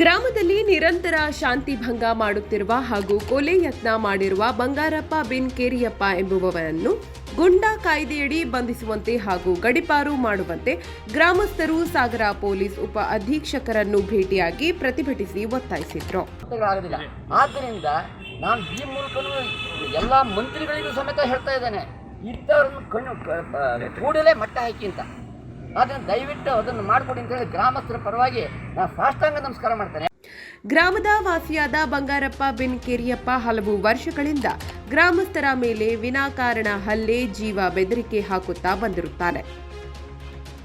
ಗ್ರಾಮದಲ್ಲಿ ನಿರಂತರ ಶಾಂತಿ ಭಂಗ ಮಾಡುತ್ತಿರುವ ಹಾಗೂ ಕೊಲೆ ಯತ್ನ ಮಾಡಿರುವ ಬಂಗಾರಪ್ಪ ಬಿನ್ ಕೇರಿಯಪ್ಪ ಎಂಬುವವರನ್ನು ಗುಂಡಾ ಕಾಯ್ದೆಯಡಿ ಬಂಧಿಸುವಂತೆ ಹಾಗೂ ಗಡಿಪಾರು ಮಾಡುವಂತೆ ಗ್ರಾಮಸ್ಥರು ಸಾಗರ ಪೊಲೀಸ್ ಉಪ ಅಧೀಕ್ಷಕರನ್ನು ಭೇಟಿಯಾಗಿ ಪ್ರತಿಭಟಿಸಿ ಒತ್ತಾಯಿಸಿದ್ರು. ಆದ್ದರಿಂದ ನಾನು ಈ ಮೂಲಕನೂ ಎಲ್ಲ ಮಂತ್ರಿಗಳಿಗೂ ಸಮೇತ ಹೇಳ್ತಾ ಇದ್ದೇನೆ ಇಂಥವ್ರನ್ನು ಕಣ್ಣು ಕೂಡಲೇ ಮಟ್ಟ ಹಾಕಿ ಅಂತ. ಅದನ್ನು ದಯವಿಟ್ಟು ಅದನ್ನು ಮಾಡಿಕೊಡಿ ಅಂತ ಹೇಳಿ ಗ್ರಾಮಸ್ಥರ ಪರವಾಗಿ ನಾನು ಸಾಷ್ಟಾಂಗ ನಮಸ್ಕಾರ ಮಾಡ್ತೇನೆ. ಗ್ರಾಮದ ವಾಸಿಯಾದ ಬಂಗಾರಪ್ಪ ಬಿನ್ ಕೆರಿಯಪ್ಪ ಹಲವು ವರ್ಷಗಳಿಂದ ಗ್ರಾಮಸ್ಥರ ಮೇಲೆ ವಿನಾಕಾರಣ ಹಲ್ಲೆ, ಜೀವ ಬೆದರಿಕೆ ಹಾಕುತ್ತಾ ಬಂದಿರುತ್ತಾನೆ.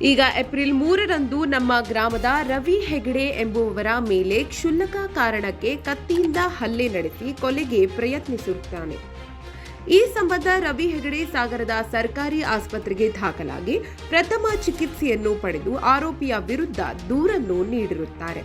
ಈಗ ಏಪ್ರಿಲ್ ಮೂರರಂದು ನಮ್ಮ ಗ್ರಾಮದ ರವಿ ಹೆಗಡೆ ಎಂಬುವವರ ಮೇಲೆ ಕ್ಷುಲ್ಲಕ ಕಾರಣಕ್ಕೆ ಕತ್ತಿಯಿಂದ ಹಲ್ಲೆ ನಡೆಸಿ ಕೊಲೆಗೆ ಪ್ರಯತ್ನಿಸುತ್ತಾನೆ ಈ ಸಂಬಂಧ ರವಿ ಹೆಗಡೆ ಸಾಗರದ ಸರ್ಕಾರಿ ಆಸ್ಪತ್ರೆಗೆ ದಾಖಲಾಗಿ ಪ್ರಥಮ ಚಿಕಿತ್ಸೆಯನ್ನು ಪಡೆದು ಆರೋಪಿಯ ವಿರುದ್ಧ ದೂರನ್ನು ನೀಡಿರುತ್ತಾರೆ.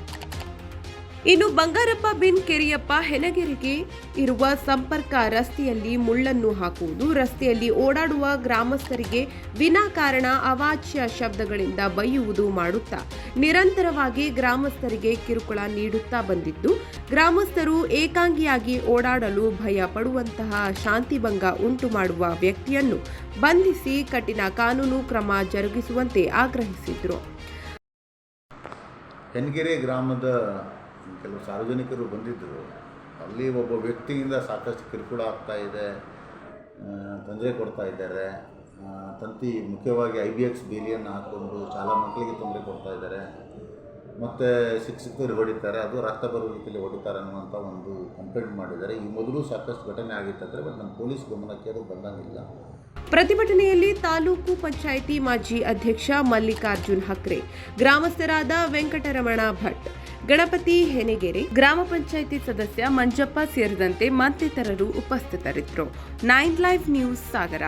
ಇನ್ನು ಬಂಗಾರಪ್ಪ ಬಿನ್ ಕೆರಿಯಪ್ಪ ಹೆನಗೆರೆಗೆ ಇರುವ ಸಂಪರ್ಕ ರಸ್ತೆಯಲ್ಲಿ ಮುಳ್ಳನ್ನು ಹಾಕುವುದು. ರಸ್ತೆಯಲ್ಲಿ ಓಡಾಡುವ ಗ್ರಾಮಸ್ಥರಿಗೆ ವಿನಾಕಾರಣ ಅವಾಚ್ಯ ಶಬ್ದಗಳಿಂದ ಬೈಯುವುದು ಮಾಡುತ್ತಾ, ನಿರಂತರವಾಗಿ ಗ್ರಾಮಸ್ಥರಿಗೆ ಕಿರುಕುಳ ನೀಡುತ್ತಾ ಬಂದಿದ್ದು, ಗ್ರಾಮಸ್ಥರು ಏಕಾಂಗಿಯಾಗಿ ಓಡಾಡಲು ಭಯ ಪಡುವಂತಹ ಶಾಂತಿಭಂಗ ಉಂಟು ಮಾಡುವ ವ್ಯಕ್ತಿಯನ್ನು ಬಂಧಿಸಿ ಕಠಿಣ ಕಾನೂನು ಕ್ರಮ ಜರುಗಿಸುವಂತೆ ಆಗ್ರಹಿಸಿದರು. ಹೆನ್ಗೆರೆ ಗ್ರಾಮದ ಕೆಲವು ಸಾರ್ವಜನಿಕರು ಬಂದಿದ್ದರು. ಅಲ್ಲಿ ಒಬ್ಬ ವ್ಯಕ್ತಿಯಿಂದ ಸಾಕಷ್ಟು ಕಿರುಕುಳ ಆಗ್ತಾ ಇದೆ ತೊಂದರೆ ಕೊಡ್ತಾ ಇದ್ದಾರೆ. ತಂತಿ ಮುಖ್ಯವಾಗಿ ಐ ಬಿ ಎಕ್ಸ್ ಬೇಲಿಯನ್ನು ಹಾಕ್ಕೊಂಡು ಶಾಲಾ ಮಕ್ಕಳಿಗೆ ತೊಂದರೆ ಕೊಡ್ತಾ ಇದ್ದಾರೆ. ಮತ್ತು ಶಿಕ್ಷಕರು ಹೊಡಿತಾರೆ, ಅದು ರಕ್ತ ರೀತಿಯಲ್ಲಿ ಹೊಡಿತಾರೆ ಅನ್ನುವಂಥ ಒಂದು ಕಂಪ್ಲೇಂಟ್ ಮಾಡಿದ್ದಾರೆ. ಈ ಮೊದಲು ಸಾಕಷ್ಟು ಘಟನೆ ಆಗಿತ್ತಂದರೆ ಬಟ್ ನಮ್ಮ ಪೊಲೀಸ್ ಗಮನಕ್ಕೆ ಅದು ಬಂದಂಗಿಲ್ಲ. ಪ್ರತಿಭಟನೆಯಲ್ಲಿ ತಾಲೂಕು ಪಂಚಾಯಿತಿ ಮಾಜಿ ಅಧ್ಯಕ್ಷ ಮಲ್ಲಿಕಾರ್ಜುನ್ ಹಕ್ರೆ, ಗ್ರಾಮಸ್ಥರಾದ ವೆಂಕಟರಮಣ ಭಟ್ ಗಣಪತಿ ಹೆನೆಗೆರೆ ಗ್ರಾಮ ಪಂಚಾಯಿತಿ ಸದಸ್ಯ ಮಂಜಪ್ಪ ಸೇರಿದಂತೆ ಮತ್ತಿತರರು ಉಪಸ್ಥಿತರಿದ್ದರು. Nine live news Sagara.